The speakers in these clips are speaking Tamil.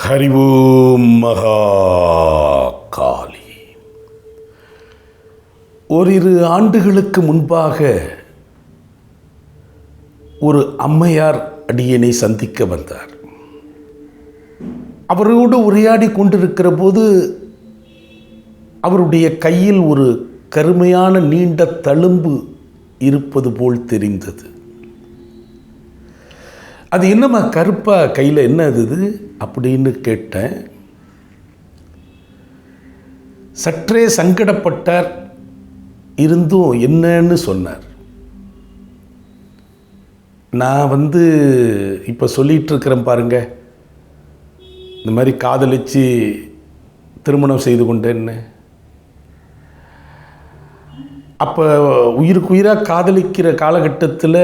ஹரி ஓம் மகா காளி ஓரிரு ஆண்டுகளுக்கு முன்பாக ஒரு அம்மையார் அடியனை சந்திக்க வந்தார். அவரோடு உரையாடி கொண்டிருக்கிற போது அவருடைய கையில் ஒரு கருமையான நீண்ட தழும்பு இருப்பது போல் தெரிந்தது. அது என்னம்மா கருப்பா கையில் என்ன இது? அப்படின்னு கேட்டேன். சற்றே சங்கடப்பட்டார் இருந்தும் என்னன்னு சொன்னார். நான் வந்து இப்போ சொல்லிட்டு இருக்கிறேன் பாருங்க. இந்த மாதிரி காதலிச்சு திருமணம் செய்து கொண்டேன்னு. அப்போ உயிருக்கு உயிராக காதலிக்கிற காலகட்டத்தில்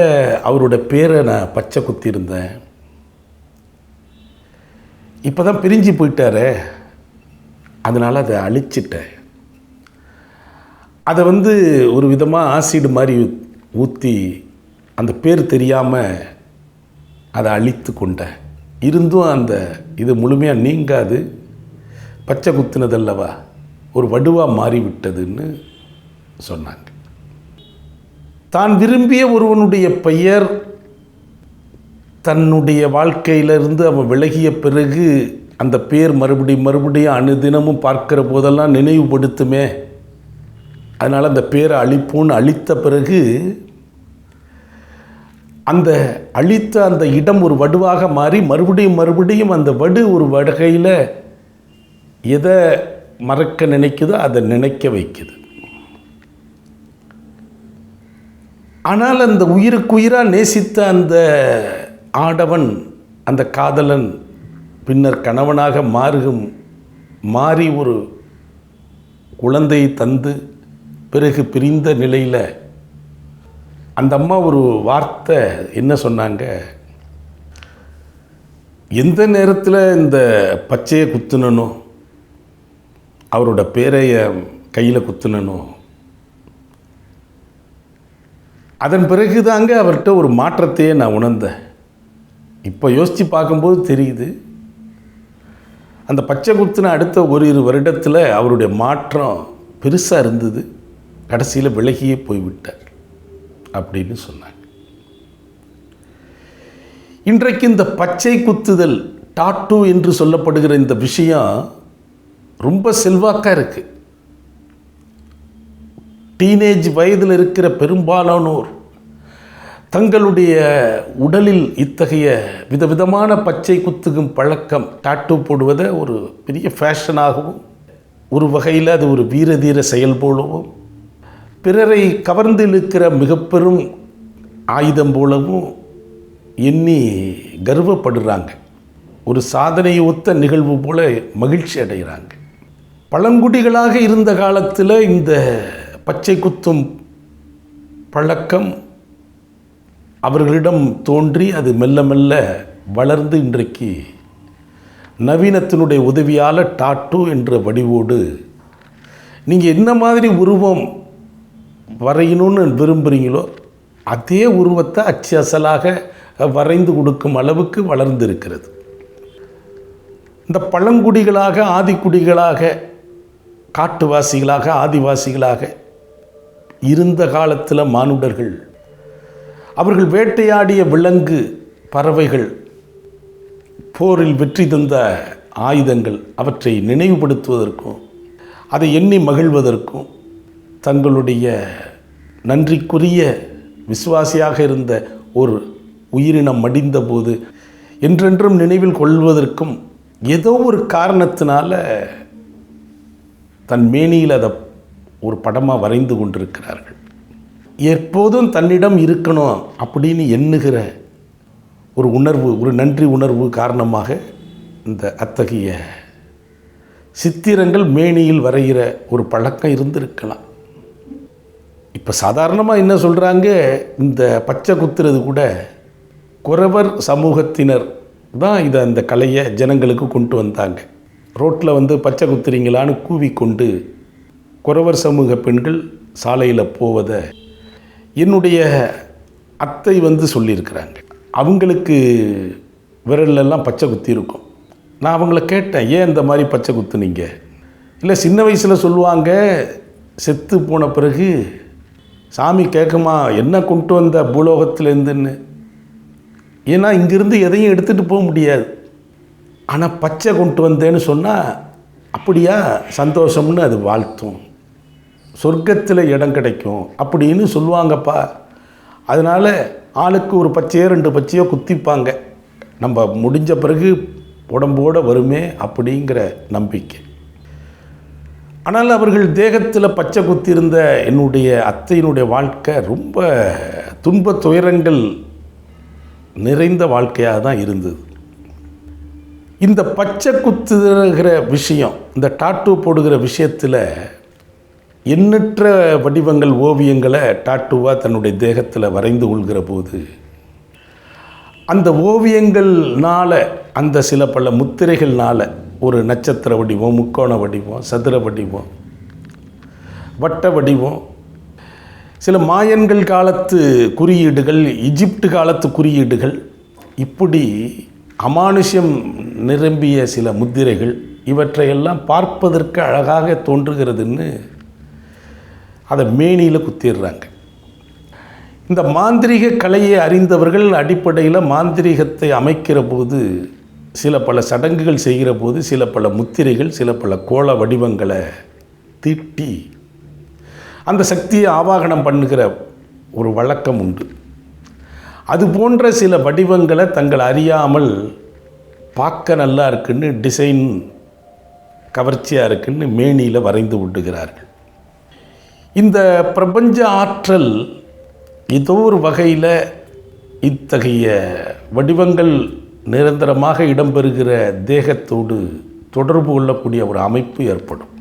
அவரோட பேரை நான் பச்சை குத்தியிருந்தேன். இப்போ தான் பிரிஞ்சு போயிட்டாரே. அதனால் அதை அழிச்சிட்டேன். அதை வந்து ஒரு விதமாக ஆசிடு மாதிரி ஊற்றி அந்த பேர் தெரியாமல் அதை அழித்து கொண்டேன். இருந்தும் அந்த இது முழுமையாக நீங்காது. பச்சை குத்துனதல்லவா? ஒரு வடுவாக மாறிவிட்டதுன்னு சொன்னாங்க. தான் விரும்பிய ஒருவனுடைய பெயர் தன்னுடைய வாழ்க்கையிலிருந்து அவன் விலகிய பிறகு அந்த பேர் மறுபடியும் மறுபடியும் அனுதினமும் பார்க்கிற போதெல்லாம் நினைவுபடுத்துமே. அதனால் அந்த பேரை அழிப்போன்னு அழித்த பிறகு அந்த அழித்த அந்த இடம் ஒரு வடுவாக மாறி மறுபடியும் மறுபடியும் அந்த வடு ஒரு வகையில் எதை மறக்க நினைக்குதோ அதை நினைக்க வைக்குது. ஆனால் அந்த உயிருக்குயிராக நேசித்த அந்த ஆடவன் அந்த காதலன் பின்னர் கணவனாக மாறுகும் மாறி ஒரு குழந்தையை தந்து பிறகு பிரிந்த நிலையில் அந்த அம்மா ஒரு வார்த்தை என்ன சொன்னாங்க? எந்த நேரத்தில் இந்த பச்சையை குத்துனனோ அவரோட பேரைய கையில் குத்துனனோ அதன் பிறகு தாங்க அவர்கிட்ட ஒரு மாற்றத்தையே நான் உணர்ந்தேன். இப்போ யோசித்து பார்க்கும்போது தெரியுது. அந்த பச்சை குத்துன அடுத்த ஒரு இரு வருடத்தில் அவருடைய மாற்றம் பெருசாக இருந்தது. கடைசியில் விலகியே போய்விட்டார் அப்படின்னு சொன்னாங்க. இன்றைக்கு இந்த பச்சை குத்துதல் டாட்டூ என்று சொல்லப்படுகிற இந்த விஷயம் ரொம்ப செல்வாக்காக இருக்குது டீனேஜ் வயதில் இருக்கிற பெரும்பாலானோர் தங்களுடைய உடலில் இத்தகைய விதவிதமான பச்சை குத்துகும் பழக்கம் டாட்டூ போடுவதை ஒரு பெரிய ஃபேஷனாகவும் ஒரு வகையில் அது ஒரு வீரதீர செயல் போலவும் பிறரை கவர்ந்து இழுக்கிற மிக பெரும் ஆயுதம் போலவும் எண்ணி கர்வப்படுறாங்க. ஒரு சாதனையை ஒத்த நிகழ்வு போல மகிழ்ச்சி அடைகிறாங்க. பழங்குடிகளாக இருந்த காலத்தில் இந்த பச்சை குத்தும் பழக்கம் அவர்களிடம் தோன்றி அது மெல்ல மெல்ல வளர்ந்து இன்றைக்கு நவீனத்தினுடைய உதவியால் டாட்டூ என்ற வடிவோடு நீங்கள் என்ன மாதிரி உருவம் வரையணும்னு விரும்புகிறீங்களோ அதே உருவத்தை அச்சு அசலாக வரைந்து கொடுக்கும் அளவுக்கு வளர்ந்து இருக்கிறது இந்த பழங்குடிகளாக ஆதிக்குடிகளாக காட்டுவாசிகளாக ஆதிவாசிகளாக இருந்த காலத்தில் மானுடர்கள். அவர்கள் வேட்டையாடிய விலங்கு பறவைகள் போரில் வெற்றி தந்த ஆயுதங்கள் அவற்றை நினைவுபடுத்துவதற்கும் அதை எண்ணி மகிழ்வதற்கும் தங்களுடைய நன்றிக்குரிய விசுவாசியாக இருந்த ஒரு உயிரினம் மடிந்தபோது என்றென்றும் நினைவில் கொள்வதற்கும் ஏதோ ஒரு காரணத்தினால தன் மேனியில் அதை ஒரு படமாக வரைந்து கொண்டிருக்கிறார்கள். எப்போதும் தன்னிடம் இருக்கணும் அப்படின்னு எண்ணுகிற ஒரு உணர்வு ஒரு நன்றி உணர்வு காரணமாக இந்த அத்தகைய சித்திரங்கள் மேனியில் வரைகிற ஒரு பழக்கம் இருந்திருக்கலாம். இப்போ சாதாரணமாக என்ன சொல்கிறாங்க இந்த பச்சை குத்துறது கூட குறவர் சமூகத்தினர் தான் இதை அந்த கலையை ஜனங்களுக்கு கொண்டு வந்தாங்க. ரோட்டில் வந்து பச்சை குத்துறீங்களான்னு கூவிக்கொண்டு குறவர் சமூக பெண்கள் சாலையில் போவதை என்னுடைய அத்தை வந்து சொல்லியிருக்கிறாங்க. அவங்களுக்கு விரல்லெல்லாம் பச்சை குத்தி இருக்கும். நான் அவங்கள கேட்டேன் ஏன் இந்த மாதிரி பச்சை குத்துனீங்க? இல்லை சின்ன வயசில் சொல்லுவாங்க செத்து போன பிறகு சாமி கேட்குமா என்ன கொண்டு வந்த பூலோகத்திலேருந்துன்னு? ஏன்னா இங்கேருந்து எதையும் எடுத்துகிட்டு போக முடியாது. ஆனால் பச்சை கொண்டு வந்தேன்னு சொன்னால் அப்படியா சந்தோஷம்னு அது வாழ்த்தும். சொர்க்கத்தில் இடம் கிடைக்கும் அப்படின்னு சொல்லுவாங்கப்பா. அதனால் ஆளுக்கு ஒரு பச்சையோ ரெண்டு பச்சையோ குத்திப்பாங்க. நம்ம முடிஞ்ச பிறகு உடம்போடு வருமே அப்படிங்கிற நம்பிக்கை. ஆனால் அவர்கள் தேகத்தில் பச்சை குத்திருந்த என்னுடைய அத்தையினுடைய வாழ்க்கை ரொம்ப துன்ப துயரங்கள் நிறைந்த வாழ்க்கையாக தான் இருந்தது. இந்த பச்சை குத்துகிற விஷயம் இந்த டாட்டூ போடுகிற விஷயத்தில் எண்ணற்ற வடிவங்கள் ஓவியங்களை டாட்டுவா தன்னுடைய தேகத்தில் வரைந்து கொள்கிற போது அந்த ஓவியங்கள்னால அந்த சில பல முத்திரைகள்னால ஒரு நட்சத்திர வடிவம் முக்கோண வடிவம் சதுர வடிவம் வட்ட வடிவம் சில மாயன்கள் காலத்து குறியீடுகள் எகிப்து காலத்து குறியீடுகள் இப்படி அமானுஷ்யம் நிரம்பிய சில முத்திரைகள் இவற்றையெல்லாம் பார்ப்பதற்கு அழகாக தோன்றுகிறதுன்னு அதை மேனியில் குத்திடுறாங்க. இந்த மாந்திரீக கலையை அறிந்தவர்கள் அடிப்படையில் மாந்திரீகத்தை அமைக்கிற போது சில பல சடங்குகள் செய்கிற போது சில பல முத்திரைகள் சில பல கோல வடிவங்களை தீட்டி அந்த சக்தியை ஆவாகனம் பண்ணுகிற ஒரு வழக்கம் உண்டு. அது போன்ற சில வடிவங்களை தங்கள் அறியாமல் பார்க்க நல்லா இருக்குன்னு டிசைன் கவர்ச்சியாக இருக்குன்னு மேனியில் வரைந்து விட்டுகிறார்கள் இந்த பிரபஞ்ச ஆற்றல் ஏதோ ஒரு வகையில் இத்தகைய வடிவங்கள் நிரந்தரமாக இடம்பெறுகிற தேகத்தோடு தொடர்பு கொள்ளக்கூடிய ஒரு அமைப்பு ஏற்படும்.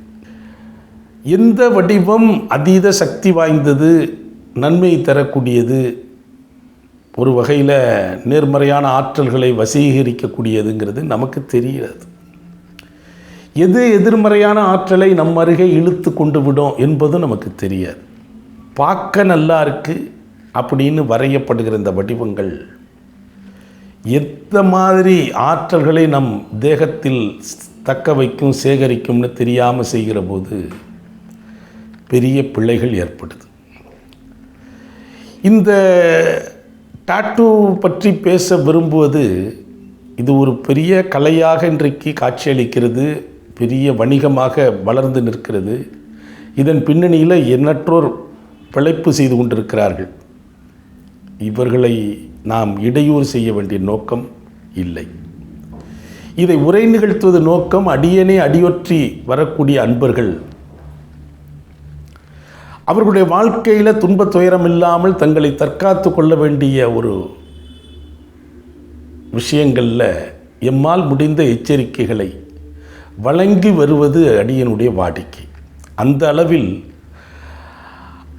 எந்த வடிவம் அதீத சக்தி வாய்ந்தது நன்மை தரக்கூடியது ஒரு வகையில் நேர்மறையான ஆற்றல்களை வசீகரிக்கக்கூடியதுங்கிறது நமக்கு தெரிகிறது. எது எதிர்மறையான ஆற்றலை நம் அருகே இழுத்து கொண்டு விடும் என்பதும் நமக்கு தெரியாது. பார்க்க நல்லா இருக்குது அப்படின்னு வரையப்படுகிற இந்த வடிவங்கள். எந்த மாதிரி ஆற்றல்களை நம் தேகத்தில் தக்க வைக்கும் சேகரிக்கும்னு தெரியாமல் செய்கிற போது பெரிய பிள்ளைகள் ஏற்படுது. இந்த டாட்டூ பற்றி பேச விரும்புவது இது ஒரு பெரிய கலையாக இன்றைக்கு காட்சியளிக்கிறது. பெரிய வணிகமாக வளர்ந்து நிற்கிறது. இதன் பின்னணியில் எண்ணற்றோர் பிழைப்பு செய்து கொண்டிருக்கிறார்கள். இவர்களை நாம் இடையூறு செய்ய வேண்டிய நோக்கம் இல்லை. இதை உரை நிகழ்த்துவது நோக்கம் அடியனே அடியொற்றி வரக்கூடிய அன்பர்கள். அவர்களுடைய வாழ்க்கையில் துன்பத் துயரம் இல்லாமல் தங்களை தற்காத்து கொள்ள வேண்டிய ஒரு விஷயங்களில் எம்மால் முடிந்த எச்சரிக்கைகளை வழங்கி வருவது அடியனுடைய வாடிக்கை. அந்த அளவில்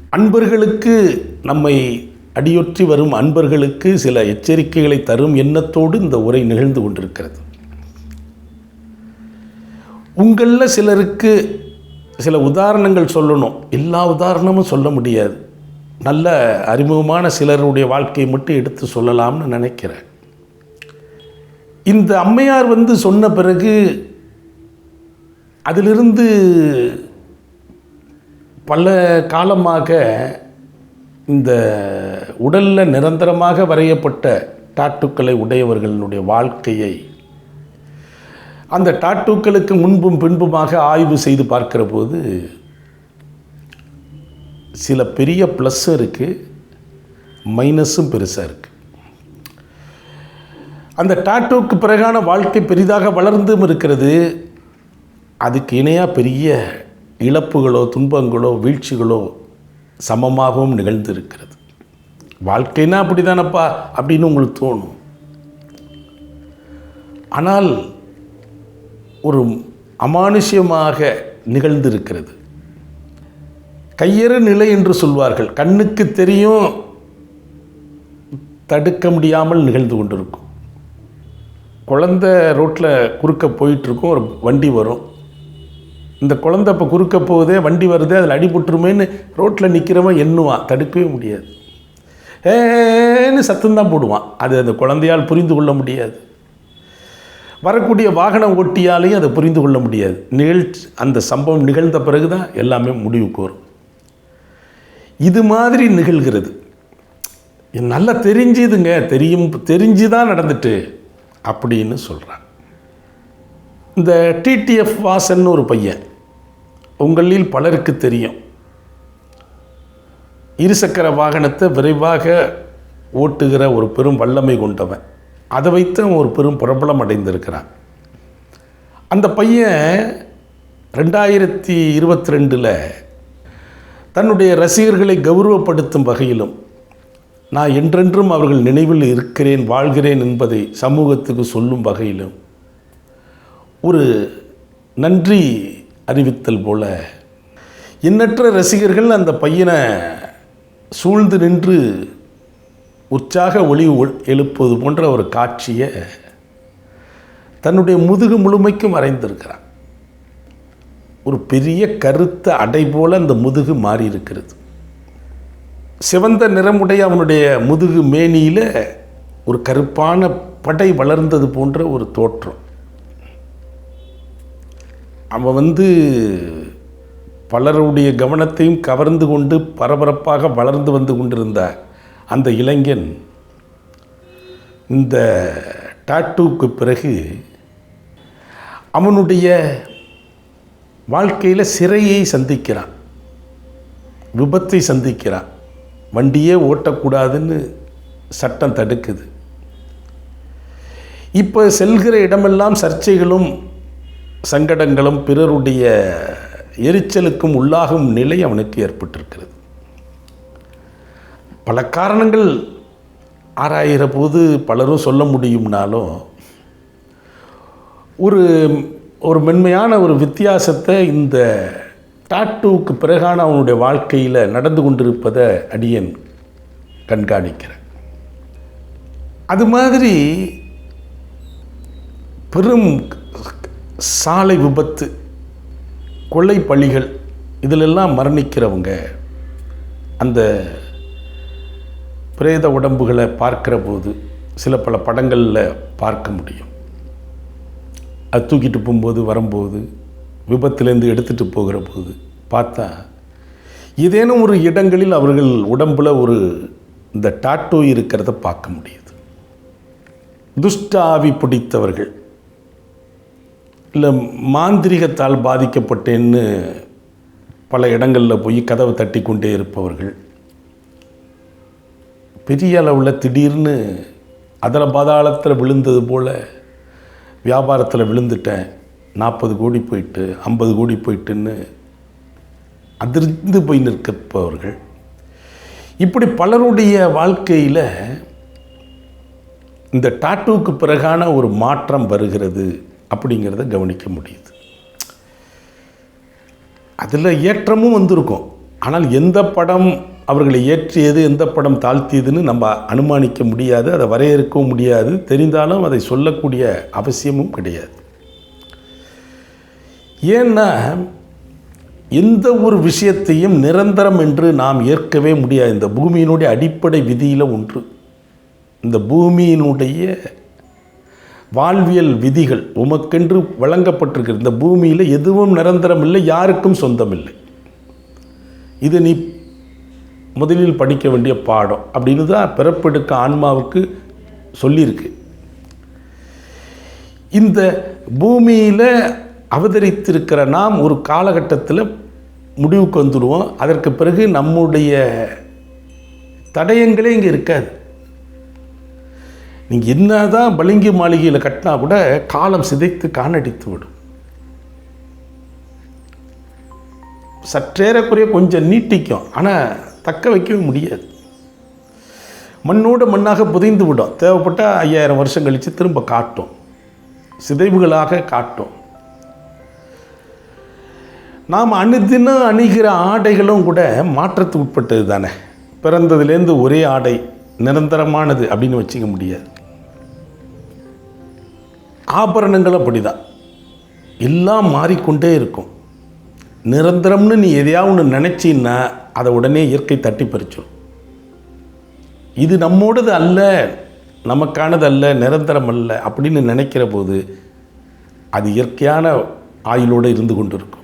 அன்பர்களுக்கு நம்மை அடியொற்றி வரும் அன்பர்களுக்கு சில எச்சரிக்கைகளை தரும் எண்ணத்தோடு இந்த உரை நிகழ்ந்து கொண்டிருக்கிறது. உங்களில் சிலருக்கு சில உதாரணங்கள் சொல்லணும். எல்லா உதாரணமும் சொல்ல முடியாது. நல்ல அறிமுகமான சிலருடைய வாழ்க்கையை மட்டும் எடுத்து சொல்லலாம்னு நினைக்கிறேன். இந்த அம்மையார் வந்து சொன்ன பிறகு அதிலிருந்து பல காலமாக இந்த உடலில் நிரந்தரமாக வரையப்பட்ட டாட்டுக்களை உடையவர்களுடைய வாழ்க்கையை அந்த டாட்டூக்களுக்கு முன்பும் பின்புமாக ஆய்வு செய்து பார்க்கிற போது சில பெரிய ப்ளஸ்ஸும் இருக்குது மைனஸும் பெருசாக இருக்குது அந்த டாட்டூக்கு பிறகான வாழ்க்கை பெரிதாக வளர்ந்தும் இருக்கிறது. அதுக்கு இணையாக பெரிய இழப்புகளோ துன்பங்களோ வீழ்ச்சிகளோ சமமாகவும் நிகழ்ந்து இருக்கிறது வாழ்க்கைனா அப்படி தானப்பா அப்படின்னு உங்களுக்கு தோணும். ஆனால் ஒரு அமானுஷ்யமாக நிகழ்ந்திருக்கிறது. கையறு நிலை என்று சொல்வார்கள். கண்ணுக்கு தெரியும் தடுக்க முடியாமல் நிகழ்ந்து கொண்டிருக்கும். குழந்த ரோட்டில் குறுக்க போயிட்டுருக்கும் ஒரு வண்டி வரும். இந்த குழந்தை இப்போ குறுக்க போகுதே வண்டி வருதே அதில் அடிபட்டுருமேன்னு ரோட்டில் நிற்கிறவன் எண்ணுவான் தடுக்கவே முடியாது. ஏன்னு சத்தம்தான் போடுவான். அது அந்த குழந்தையால் புரிந்து கொள்ள முடியாது. வரக்கூடிய வாகனம் ஓட்டியாலையும் அதை புரிந்து கொள்ள முடியாது. நிகழ்ச்சி அந்த சம்பவம் நிகழ்ந்த பிறகு தான் எல்லாமே முடிவுக்கு வரும் இது மாதிரி நிகழ்கிறது. நல்லா தெரிஞ்சுதுங்க தெரியும் தெரிஞ்சு தான் நடந்துட்டு அப்படின்னு சொல்கிறான் இந்த டிடிஎஃப் வாசன் ஒரு பையன். உங்களில் பலருக்கு தெரியும். இருசக்கர வாகனத்தை விரைவாக ஓட்டுகிற ஒரு பெரும் வல்லமை கொண்டவன். அதை வைத்து அவன் ஒரு பெரும் பிரபலம் அடைந்திருக்கிறான். அந்த பையன் ரெண்டாயிரத்தி இருபத்தி ரெண்டில் தன்னுடைய ரசிகர்களை கௌரவப்படுத்தும் வகையிலும் நான் என்றென்றும் அவர்கள் நினைவில் இருக்கிறேன் வாழ்கிறேன் என்பதை சமூகத்துக்கு சொல்லும் வகையிலும் ஒரு நன்றி அறிவித்தல் போல. எண்ணற்ற ரசிகர்கள் அந்த பையனை சூழ்ந்து நின்று உற்சாக ஒளி ஒ- எழுப்புவது போன்ற ஒரு காட்சியை தன்னுடைய முதுகு முழுமைக்கும் வரைந்திருக்கிறான் ஒரு பெரிய கருத்த அடை போல அந்த முதுகு மாறி இருக்கிறது சிவந்த நிறமுடைய அவனுடைய முதுகு மேனியில் ஒரு கருப்பான படை வளர்ந்தது போன்ற ஒரு தோற்றம். அவன் வந்து பலருடைய கவனத்தையும் கவர்ந்து கொண்டு பரபரப்பாக வளர்ந்து வந்து கொண்டிருந்த அந்த இளைஞன் இந்த டாட்டூக்கு பிறகு அவனுடைய வாழ்க்கையில் சிறையை சந்திக்கிறான் விபத்தை சந்திக்கிறான் வண்டியே ஓட்டக்கூடாதுன்னு சட்டம் தடுக்குது. இப்போ செல்கிற இடமெல்லாம் சர்ச்சைகளும் சங்கடங்களும் பிறருடைய எரிச்சலுக்கும் உள்ளாகும் நிலை அவனுக்கு ஏற்பட்டிருக்கிறது. பல காரணங்கள் ஆராயிற போது பலரும் சொல்ல முடியும்னாலும் ஒரு ஒரு மென்மையான ஒரு வித்தியாசத்தை இந்த டாட்டூவுக்கு பிறகான அவனுடைய வாழ்க்கையில் நடந்து கொண்டிருப்பதை அடியன் கண்காணிக்கிறேன் அது மாதிரி பெரும் சாலை விபத்து கொள்ளை பள்ளிகள் இதிலெல்லாம் மரணிக்கிறவங்க அந்த பிரேத உடம்புகளை பார்க்கிற போது சில பல படங்களில் பார்க்க முடியும். அது தூக்கிட்டு போகும்போது வரும்போது விபத்துலேருந்து எடுத்துகிட்டு போகிற போது பார்த்தா ஏதேனும் ஒரு இடங்களில் அவர்கள் உடம்பில் ஒரு இந்த டாட்டோ இருக்கிறத பார்க்க முடியுது. துஷ்ட ஆவி பிடித்தவர்கள் இல்லை மாந்திரிகத்தால் பாதிக்கப்பட்டேன்னு பல இடங்களில் போய் கதவை தட்டி கொண்டே இருப்பவர்கள். பெரிய அளவில் திடீர்னு அதில் பாதாளத்தில் விழுந்தது போல் வியாபாரத்தில் விழுந்துட்டேன். நாற்பது கோடி போயிட்டு ஐம்பது கோடி போயிட்டுன்னு அதிர்ந்து போய் நிற்கப்பவர்கள். இப்படி பலருடைய வாழ்க்கையில் இந்த டாட்டூக்கு பிறகான ஒரு மாற்றம் வருகிறது. அப்படிங்கிறத கவனிக்க முடியுது. அதில் ஏற்றமும் வந்திருக்கும். ஆனால் எந்த படம் அவர்களை ஏற்றியது எந்த படம் தாழ்த்தியதுன்னு நம்ம அனுமானிக்க முடியாது அதை வரையறுக்கவும் முடியாது. தெரிந்தாலும் அதை சொல்லக்கூடிய அவசியமும் கிடையாது. ஏன்னா எந்த ஒரு விஷயத்தையும் நிரந்தரம் என்று நாம் ஏற்கவே முடியாது. இந்த பூமியினுடைய அடிப்படை விதியில் ஒன்று. இந்த பூமியினுடைய வாழ்வியல் விதிகள் உமக்கென்று வழங்கப்பட்டிருக்கிற இந்த பூமியில் எதுவும் நிரந்தரம் இல்லை யாருக்கும் சொந்தம் இல்லை இது நீ முதலில் படிக்க வேண்டிய பாடம் அப்படின்னு தான் பிறப்பெடுக்க ஆன்மாவுக்கு சொல்லியிருக்கு. இந்த பூமியில் அவதரித்திருக்கிற நாம் ஒரு காலகட்டத்தில் முடிவுக்கு வந்துடுவோம் அதற்கு பிறகு நம்முடைய தடயங்களே இங்கே இருக்காது. நீங்கள் என்னதான் பளிங்கு மாளிகையில் கட்டினா கூட காலம் சிதைத்து காணடித்து விடும். சற்றேறக்குறைய கொஞ்சம் நீட்டிக்கும். ஆனால் தக்க வைக்கவே முடியாது. மண்ணோடு மண்ணாக புதைந்து விடும். தேவைப்பட்டால் ஐயாயிரம் வருஷம் கழித்து திரும்ப காட்டும். சிதைவுகளாக காட்டும். நாம் அணுதினம் அணிகிற ஆடைகளும் கூட மாற்றத்துக்கு உட்பட்டது தானே பிறந்ததுலேருந்து ஒரே ஆடை நிரந்தரமானது அப்படின்னு வச்சுக்க முடியாது. ஆபரணங்களும் அப்படிதான். எல்லாம் மாறிக்கொண்டே இருக்கும். நிரந்தரம்னு நீ எதையாவது ஒன்று நினச்சின்னா அதை உடனே இயற்கை தட்டி பறிச்சிடும் இது நம்மோடது அல்ல நமக்கானது அல்ல நிரந்தரம் அல்ல அப்படின்னு நினைக்கிற போது அது இயற்கையான ஆயுளோடு இருந்து கொண்டிருக்கும்.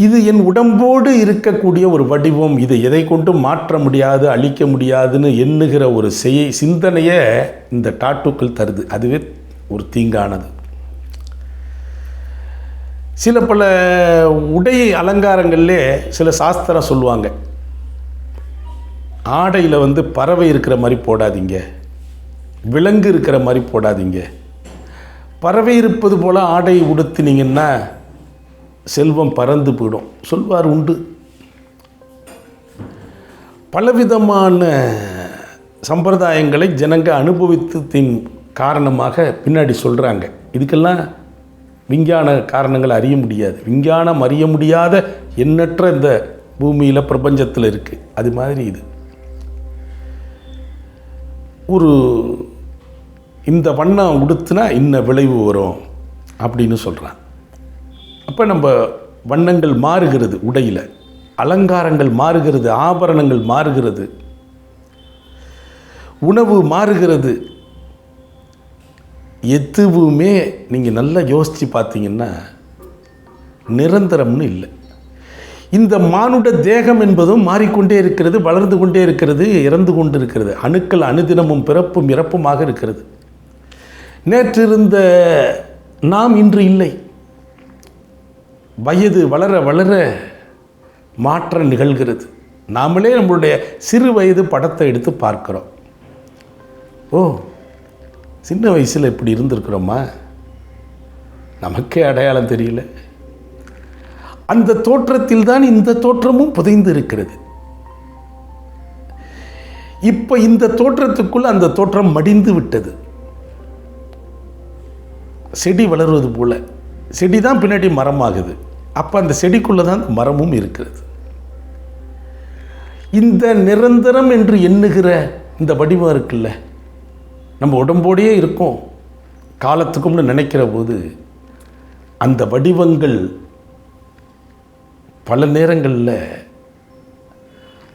இது என் உடம்போடு இருக்கக்கூடிய ஒரு வடிவம். இதை எதை கொண்டும் மாற்ற முடியாது அழிக்க முடியாதுன்னு எண்ணுகிற ஒரு செய் சிந்தனையை இந்த டாட்டூக்கள் தருது. அதுவே ஒரு தீங்கானது. சில பல உடை அலங்காரங்கள்லே சில சாஸ்திரம் சொல்லுவாங்க. ஆடையில் வந்து பறவை இருக்கிற மாதிரி போடாதீங்க. விலங்கு இருக்கிற மாதிரி போடாதீங்க. பறவை இருப்பது போல் ஆடை உடுத்தினீங்கன்னா செல்வம் பறந்து போயிடும். சொல்வார் உண்டு. பலவிதமான சம்பிரதாயங்களை ஜனங்க அனுபவித்ததின் காரணமாக பின்னாடி சொல்கிறாங்க இதுக்கெல்லாம் விஞ்ஞான காரணங்களை அறிய முடியாது. விஞ்ஞானம் அறிய முடியாத எண்ணற்ற இந்த பூமியில் பிரபஞ்சத்தில் இருக்குது அது மாதிரி இது. ஒரு இந்த வண்ணம் உடுத்துனா இன்ன விளைவு வரும் அப்படின்னு சொல்கிறான் அப்போ நம்ம வண்ணங்கள் மாறுகிறது உடையில். அலங்காரங்கள் மாறுகிறது ஆபரணங்கள் மாறுகிறது. உணவு மாறுகிறது. எதுவுமே நீங்கள் நல்லா யோசித்து பார்த்தீங்கன்னா நிரந்தரம்னு இல்லை. இந்த மானுட தேகம் என்பதும் மாறிக்கொண்டே இருக்கிறது வளர்ந்து கொண்டே இருக்கிறது இறந்து கொண்டு இருக்கிறது அணுக்கள் அணுதினமும் பிறப்பும் இறப்புமாக இருக்கிறது. நேற்று இருந்த நாம் இன்று இல்லை. வயது வளர வளர மாற்றம் நிகழ்கிறது. நாமளே நம்மளுடைய சிறு வயது படத்தை எடுத்து பார்க்குறோம். ஓ சின்ன வயசில் இப்படி இருந்திருக்கிறோமா? நமக்கே அடையாளம் தெரியல. அந்த தோற்றத்தில் தான் இந்த தோற்றமும் புதைந்து இருக்கிறது இப்போ இந்த தோற்றத்துக்குள் அந்த தோற்றம் மடிந்து விட்டது. செடி வளர்வது போல. செடி தான் பின்னாடி மரமாகுது. அப்போ அந்த செடிக்குள்ளே தான் மரமும் இருக்கிறது. இந்த நிரந்தரம் என்று எண்ணுகிற இந்த வடிவம் இருக்குல்ல நம்ம உடம்போடையே இருக்கும். காலத்துக்கும்னு நினைக்கிற போது அந்த வடிவங்கள் பல நேரங்களில்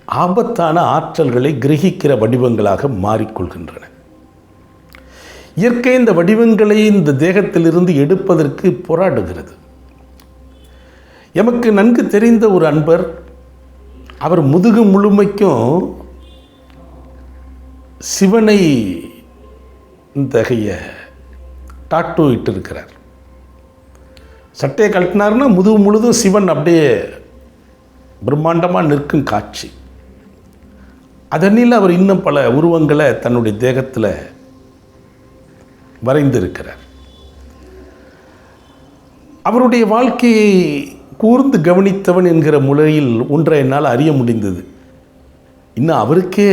ஆபத்தான ஆற்றல்களை கிரகிக்கிற வடிவங்களாக மாறிக்கொள்கின்றன. இயற்கை இந்த வடிவங்களை இந்த தேகத்திலிருந்து எடுப்பதற்கு போராடுகிறது. எமக்கு நன்கு தெரிந்த ஒரு அன்பர் அவர் முதுகு முழுமைக்கும் சிவனை தகைய டாட்டூ இட்டிருக்கிறார். சட்டையை கழட்டினார்னா முதுகு முழுதும் சிவன் அப்படியே பிரம்மாண்டமாக நிற்கும் காட்சி. அதனில் அவர் இன்னும் பல உருவங்களை தன்னுடைய தேகத்தில் வரைந்திருக்கிறார். அவருடைய வாழ்க்கையை கூர்ந்து கவனித்தவன் என்கிற முறையில் ஒன்றை என்னால் அறிய முடிந்தது. இன்னும் அவருக்கே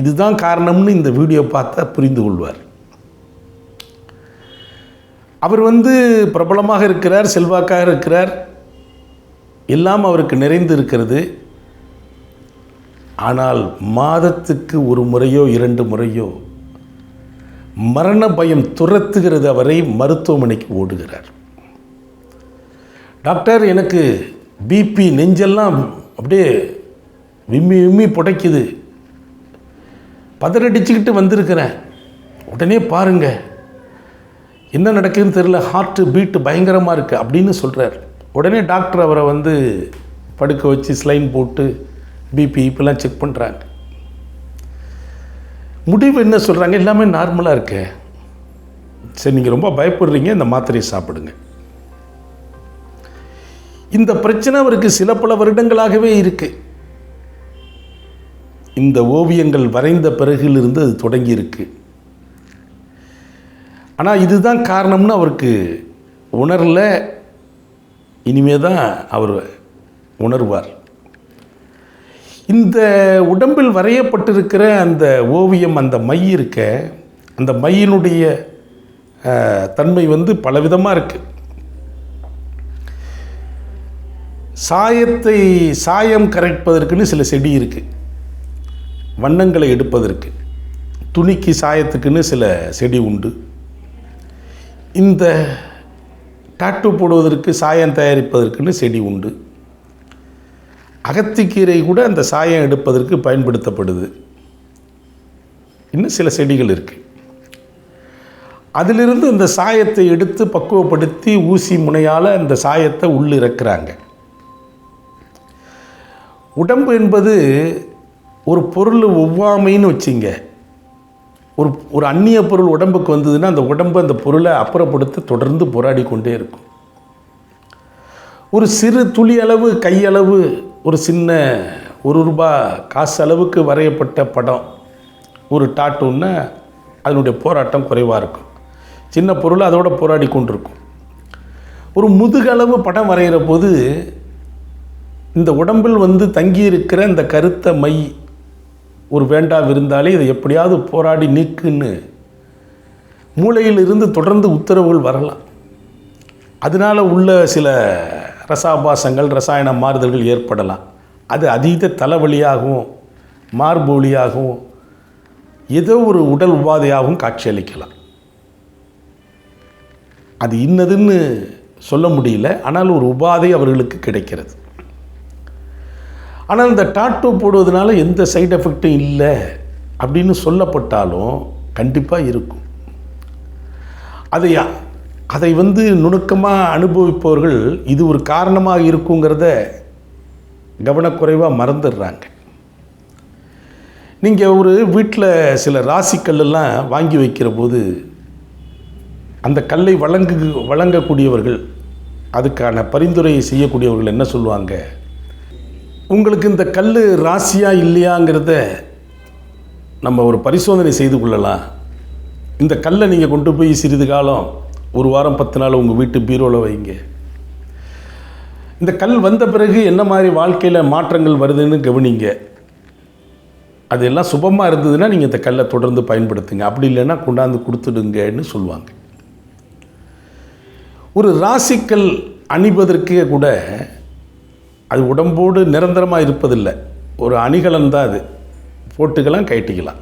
இதுதான் காரணம்னு இந்த வீடியோ பார்த்தா புரிந்து கொள்வார். அவர் வந்து பிரபலமாக இருக்கிறார் செல்வாக்காக இருக்கிறார். எல்லாம் அவருக்கு நிறைந்து இருக்கிறது. ஆனால் மாதத்துக்கு ஒரு முறையோ இரண்டு முறையோ மரண பயம் துரத்துகிறது அவரை மருத்துவமனைக்கு ஓடுகிறார். டாக்டர் எனக்கு பிபி நெஞ்செல்லாம் அப்படியே விம்மி விம்மி புடைக்குது. பதறடிச்சுக்கிட்டு வந்திருக்கிறேன். உடனே பாருங்க. என்ன நடக்குதுன்னு தெரியல. ஹார்ட்டு பீட்டு பயங்கரமாக இருக்குது அப்படின்னு சொல்கிறார் உடனே டாக்டர் அவரை வந்து படுக்க வச்சு ஸ்லைன் போட்டு பிபி இப்பெல்லாம் செக் பண்ணுறாங்க முடிவு என்ன சொல்கிறாங்க எல்லாமே நார்மலாக இருக்கு. சரி நீங்கள் ரொம்ப பயப்படுறீங்க. இந்த மாத்திரையை சாப்பிடுங்க. இந்த பிரச்சனை அவருக்கு சில பல வருடங்களாகவே இருக்கு. இந்த ஓவியங்கள் வரைந்த பிறகிலிருந்து அது தொடங்கியிருக்கு. ஆனால் இதுதான் காரணம்னு அவருக்கு உணரல. இனிமே தான் அவர் உணர்வார். இந்த உடம்பில் வரையப்பட்டிருக்கிற அந்த ஓவியம் அந்த மை இருக்க அந்த மையினுடைய தன்மை வந்து பலவிதமாக இருக்குது சாயத்தை சாயம் கரைப்பதற்குன்னு சில செடி இருக்குது வண்ணங்களை எடுப்பதற்கு. துணிக்கு சாயத்துக்குன்னு சில செடி உண்டு. இந்த டாட்டு போடுவதற்கு சாயம் தயாரிப்பதற்குன்னு செடி உண்டு. அகத்திக்கீரை கூட அந்த சாயம் எடுப்பதற்கு பயன்படுத்தப்படுது. இன்னும் சில செடிகள் இருக்குது அதிலிருந்து இந்த சாயத்தை எடுத்து பக்குவப்படுத்தி ஊசி முனையால் அந்த சாயத்தை உள்ளிறக்குறாங்க. உடம்பு என்பது ஒரு பொருள் ஒவ்வாமைன்னு வச்சிங்க. ஒரு ஒரு அந்நிய பொருள் உடம்புக்கு வந்ததுன்னா அந்த உடம்பு அந்த பொருளை அப்புறப்படுத்த தொடர்ந்து போராடி கொண்டே இருக்கும். ஒரு சிறு துளி அளவு கையளவு ஒரு சின்ன ஒரு ரூபா காசு அளவுக்கு வரையப்பட்ட படம் ஒரு டாட்டூன்னா அதனுடைய போராட்டம் குறைவாக இருக்கும். சின்ன பொருள் அதோட போராடி கொண்டிருக்கும். ஒரு முதுகளவு படம் வரைகிற போது இந்த உடம்பில் வந்து தங்கியிருக்கிற இந்த கருத்த மை ஒரு வேண்டா விருந்தாலே இதை எப்படியாவது போராடி நீக்குன்னு மூளையிலிருந்து தொடர்ந்து உத்தரவுகள் வரலாம். அதனால் உள்ள சில ரசாபாசங்கள் ரசாயன மாறுதல்கள் ஏற்படலாம். அது அதீத தலைவலியாகவும் மார்பு வழியாகவும் ஏதோ ஒரு உடல் உபாதையாகவும் காட்சியளிக்கலாம். அது இன்னதுன்னு சொல்ல முடியல. ஆனால் ஒரு உபாதை அவர்களுக்கு கிடைக்கிறது. ஆனால் இந்த டாட்டூ போடுவதனால எந்த சைடு எஃபெக்டும் இல்லை அப்படின்னு சொல்லப்பட்டாலும் கண்டிப்பாக இருக்கும். அதை அதை வந்து நுணுக்கமாக அனுபவிப்பவர்கள் இது ஒரு காரணமாக இருக்குங்கிறத கவனக்குறைவாக மறந்துடுறாங்க. நீங்கள் ஒரு வீட்டில் சில ராசிக்கல்லாம் வாங்கி வைக்கிற போது அந்த கல்லை வழங்கு வழங்கக்கூடியவர்கள் அதுக்கான பரிந்துரையை செய்யக்கூடியவர்கள் என்ன சொல்லுவாங்க? உங்களுக்கு இந்த கல் ராசியா இல்லையாங்கிறத நம்ம ஒரு பரிசோதனை செய்து கொள்ளலாம். இந்த கல்லை நீங்கள் கொண்டு போய் சிறிது காலம் ஒரு வாரம் பத்து நாள் உங்கள் வீட்டு பீரோவில் வைங்க. இந்த கல் வந்த பிறகு என்ன மாதிரி வாழ்க்கையில் மாற்றங்கள் வருதுன்னு கவனிங்க. அது எல்லாம் சுபமாக இருந்ததுன்னா நீங்கள் இந்த கல்லை தொடர்ந்து பயன்படுத்துங்க. அப்படி இல்லைன்னா கொண்டாந்து கொடுத்துடுங்கன்னு சொல்லுவாங்க. ஒரு ராசிக்கல் அணிவதற்கே கூட அது உடம்போடு நிரந்தரமாக இருப்பதில்லை. ஒரு அணிகலன் தான் அது. போட்டுக்கலாம் கைட்டிக்கலாம்.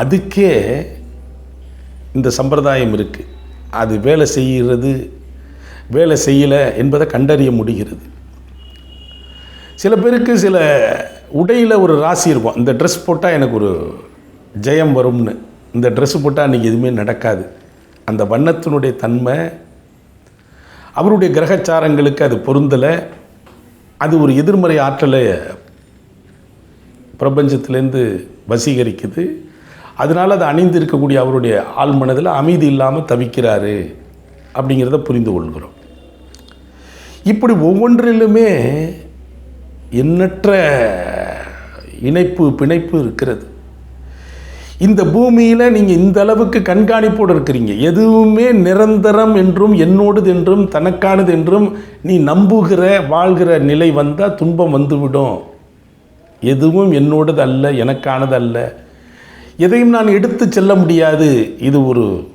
அதுக்கே இந்த சம்பிரதாயம் இருக்குது அது வேலை செய்கிறது வேலை செய்யலை என்பதை கண்டறிய முடிகிறது. சில பேருக்கு சில உடையில் ஒரு ராசி இருக்கும். இந்த ட்ரெஸ் போட்டால் எனக்கு ஒரு ஜெயம் வரும்னு. இந்த ட்ரெஸ் போட்டால் அன்றைக்கி எதுவுமே நடக்காது. அந்த வண்ணத்தினுடைய தன்மை அவருடைய கிரகச்சாரங்களுக்கு அது பொருந்தலை. அது ஒரு எதிர்மறை ஆற்றலை பிரபஞ்சத்திலேருந்து வசீகரிக்குது. அதனால் அதை அணிந்து இருக்கக்கூடிய அவருடைய ஆழ்மனதில் அமைதி இல்லாமல் தவிக்கிறாரு அப்படிங்கிறத புரிந்து கொள்கிறோம். இப்படி ஒவ்வொன்றிலுமே எண்ணற்ற இணைப்பு பிணைப்பு இருக்கிறது. இந்த பூமியில் நீங்கள் இந்த அளவுக்கு கண்காணிப்போடு இருக்கிறீங்க. எதுவுமே நிரந்தரம் என்றும் என்னோடது என்றும் தனக்கானது என்றும் நீ நம்புகிற வாழ்கிற நிலை வந்தால் துன்பம் வந்துவிடும். எதுவும் என்னோடது அல்ல எனக்கானது அல்ல. எதையும் நான் எடுத்து செல்ல முடியாது. இது ஒரு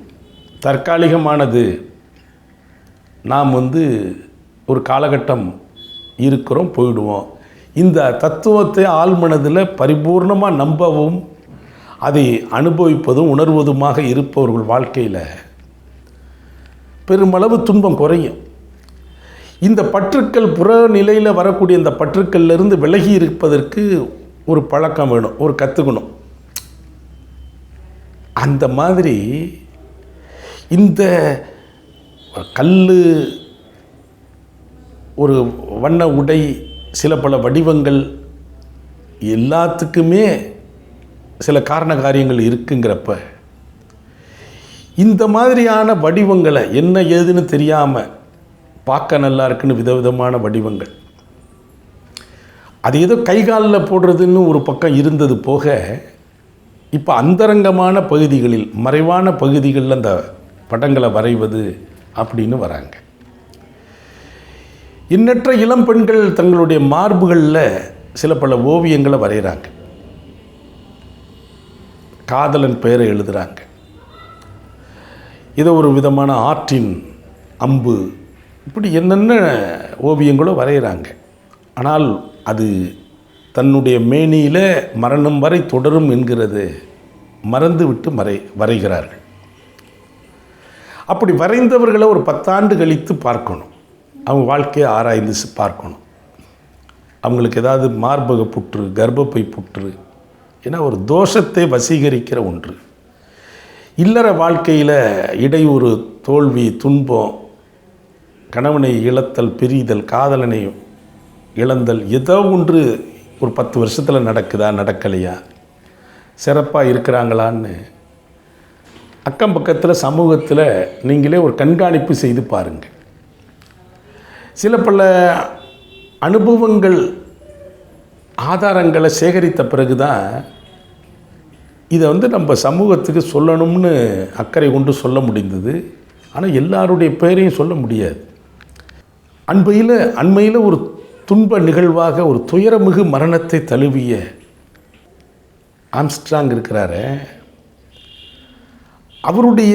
தற்காலிகமானது. நாம் வந்து ஒரு காலகட்டம் இருக்கிறோம் போயிடுவோம். இந்த தத்துவத்தை ஆழ்மனதில் பரிபூர்ணமாக நம்பவும் அதை அனுபவிப்பதும் உணர்வதுமாக இருப்பவர்கள் வாழ்க்கையில் பெருமளவு துன்பம் குறையும். இந்த பற்றுக்கள் புற நிலையில் வரக்கூடிய இந்த பற்றுக்கள்லேருந்து விலகி இருப்பதற்கு ஒரு பழக்கம் வேணும் ஒரு கற்றுக்கணும் அந்த மாதிரி இந்த கல் ஒரு வண்ண உடை சில பல வடிவங்கள் எல்லாத்துக்குமே சில காரண காரியங்கள் இருக்குங்கிறப்ப இந்த மாதிரியான வடிவங்களை என்ன ஏதுன்னு தெரியாமல் பார்க்க நல்லா இருக்குன்னு விதவிதமான வடிவங்கள். அது ஏதோ கைகாலில் போடுறதுன்னு ஒரு பக்கம் இருந்தது போக இப்போ அந்தரங்கமான பகுதிகளில் மறைவான பகுதிகளில் அந்த படங்களை வரைவது அப்படின்னு வராங்க. எண்ணற்ற இளம் பெண்கள் தங்களுடைய மார்புகளில் சில பல ஓவியங்களை வரைகிறாங்க. காதலன் பெயரை எழுதுகிறாங்க இதை ஒரு விதமான ஆற்றின் அம்பு இப்படி என்னென்ன ஓவியங்களோ வரைகிறாங்க. ஆனால் அது தன்னுடைய மேனியில் மரணம் வரை தொடரும் என்கிறது மறந்து விட்டு மறை வரைகிறார்கள். அப்படி வரைந்தவர்களை ஒரு பத்தாண்டு கழித்து பார்க்கணும். அவங்க வாழ்க்கையை ஆராய்ந்து பார்க்கணும். அவங்களுக்கு ஏதாவது மார்பக புற்று கர்ப்பப்பை புற்று ஏன்னா ஒரு தோஷத்தை வசீகரிக்கிற ஒன்று. இல்லற வாழ்க்கையில் இடையூறு தோல்வி துன்பம் கணவனை இழத்தல் பிரிதல் காதலனை இழந்தல் ஏதோ ஒன்று ஒரு பத்து வருஷத்தில் நடக்குதா நடக்கலையா? சிறப்பாக இருக்கிறாங்களான்னு அக்கம் பக்கத்தில் சமூகத்தில் நீங்களே ஒரு கண்காணிப்பு செய்து பாருங்கள். சில பல அனுபவங்கள் ஆதாரங்களை சேகரித்த பிறகு தான் இதை வந்து நம்ம சமூகத்துக்கு சொல்லணும்னு அக்கறை கொண்டு சொல்ல முடிந்தது. ஆனால் எல்லாருடைய பெயரையும் சொல்ல முடியாது. அண்மையில் அண்மையில் ஒரு துன்ப நிகழ்வாக ஒரு துயரமிகு மரணத்தை தழுவிய ஆம்ஸ்ட்ராங் இருக்கிறாரு. அவருடைய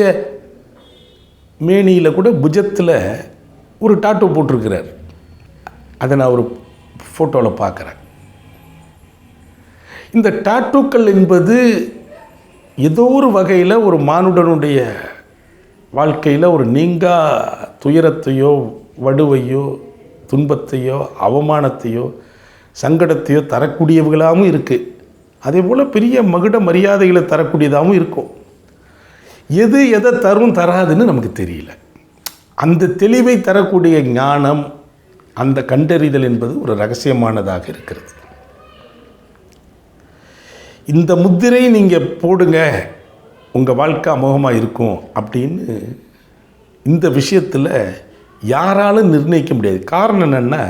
மேனியில் கூட புஜத்தில் ஒரு டாட்டோ போட்டிருக்கிறார். அதை நான் ஒரு ஃபோட்டோவில் பார்க்குறேன். இந்த டாட்டூக்கள் என்பது ஏதோ ஒரு வகையில் ஒரு மானுடனுடைய வாழ்க்கையில் ஒரு நீங்கா துயரத்தையோ வடுவையோ துன்பத்தையோ அவமானத்தையோ சங்கடத்தையோ தரக்கூடியவர்களாகவும் இருக்குது அதே போல் பெரிய மகுட மரியாதைகளை தரக்கூடியதாகவும் இருக்கும். எது எதை தரும் தராதுன்னு நமக்கு தெரியல. அந்த தெளிவை தரக்கூடிய ஞானம் அந்த கண்டறிதல் என்பது ஒரு ரகசியமானதாக இருக்கிறது. இந்த முத்திரை நீங்கள் போடுங்க உங்கள் வாழ்க்கை அமோகமாக இருக்கும் அப்படின்னு இந்த விஷயத்தில் யாராலும் நிர்ணயிக்க முடியாது. காரணம் என்னென்னா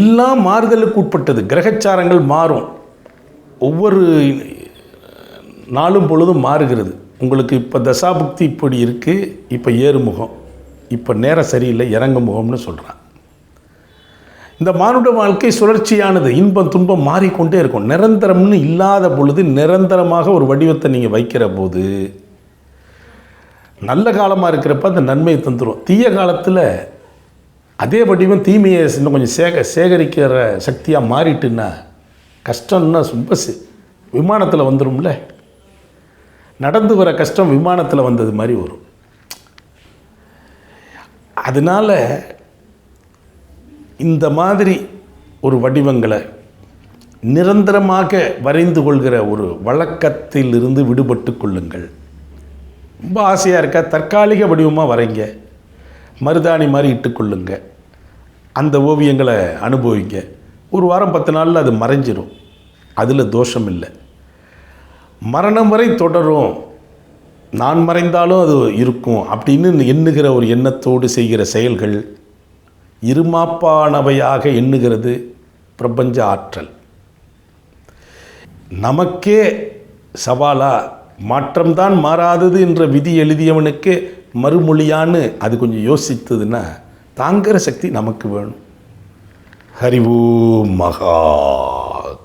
எல்லாம் மாறுதலுக்கு உட்பட்டது கிரகச்சாரங்கள் மாறும். ஒவ்வொரு நாளும் பொழுதும் மாறுகிறது. உங்களுக்கு இப்போ தசாபுக்தி இப்படி இருக்குது இப்போ ஏறுமுகம் இப்போ நேரம் சரியில்லை இறங்கு முகம்னு சொல்கிறான் இந்த மானுட வாழ்க்கை சுழற்சியானது இன்பம் துன்பம் மாறிக்கொண்டே இருக்கும். நிரந்தரம்னு இல்லாத பொழுது நிரந்தரமாக ஒரு வடிவத்தை நீங்கள் வைக்கிற போது நல்ல காலமாக இருக்கிறப்ப அந்த நன்மையை தந்துடும் தீய காலத்தில் அதே வடிவம் தீமையை இன்னும் கொஞ்சம் சேக சேகரிக்கிற சக்தியாக மாறிட்டுன்னா கஷ்டம்னா ரொம்ப விமானத்தில் வந்துடும்ல நடந்து வர கஷ்டம் விமானத்தில் வந்தது மாதிரி வரும். அதனால் இந்த மாதிரி ஒரு வடிவங்களை நிரந்தரமாக வரைந்து கொள்கிற ஒரு வழக்கத்திலிருந்து விடுபட்டு கொள்ளுங்கள். ரொம்ப ஆசையாக இருக்கா? தற்காலிக வடிவமாக வரைங்க. மருதாணி மாதிரி இட்டுக்கொள்ளுங்க அந்த ஓவியங்களை அனுபவிங்க. ஒரு வாரம் பத்து நாளில் அது மறைஞ்சிரும். அதில் தோஷம் இல்லை. மரணம் வரை தொடரும். நான் மறைந்தாலும் அது இருக்கும் அப்படின்னு எண்ணுகிற ஒரு எண்ணத்தோடு செய்கிற செயல்கள் இருமாப்பானவையாக எண்ணுகிறது பிரபஞ்ச ஆற்றல். நமக்கே சவாலா மாற்றம்தான் மாறாதது என்ற விதி எழுதியவனுக்கு மறுமொழியான்னு அது கொஞ்சம் யோசித்ததுன்னா தாங்கிற சக்தி நமக்கு வேணும். ஹரிவூ மகா.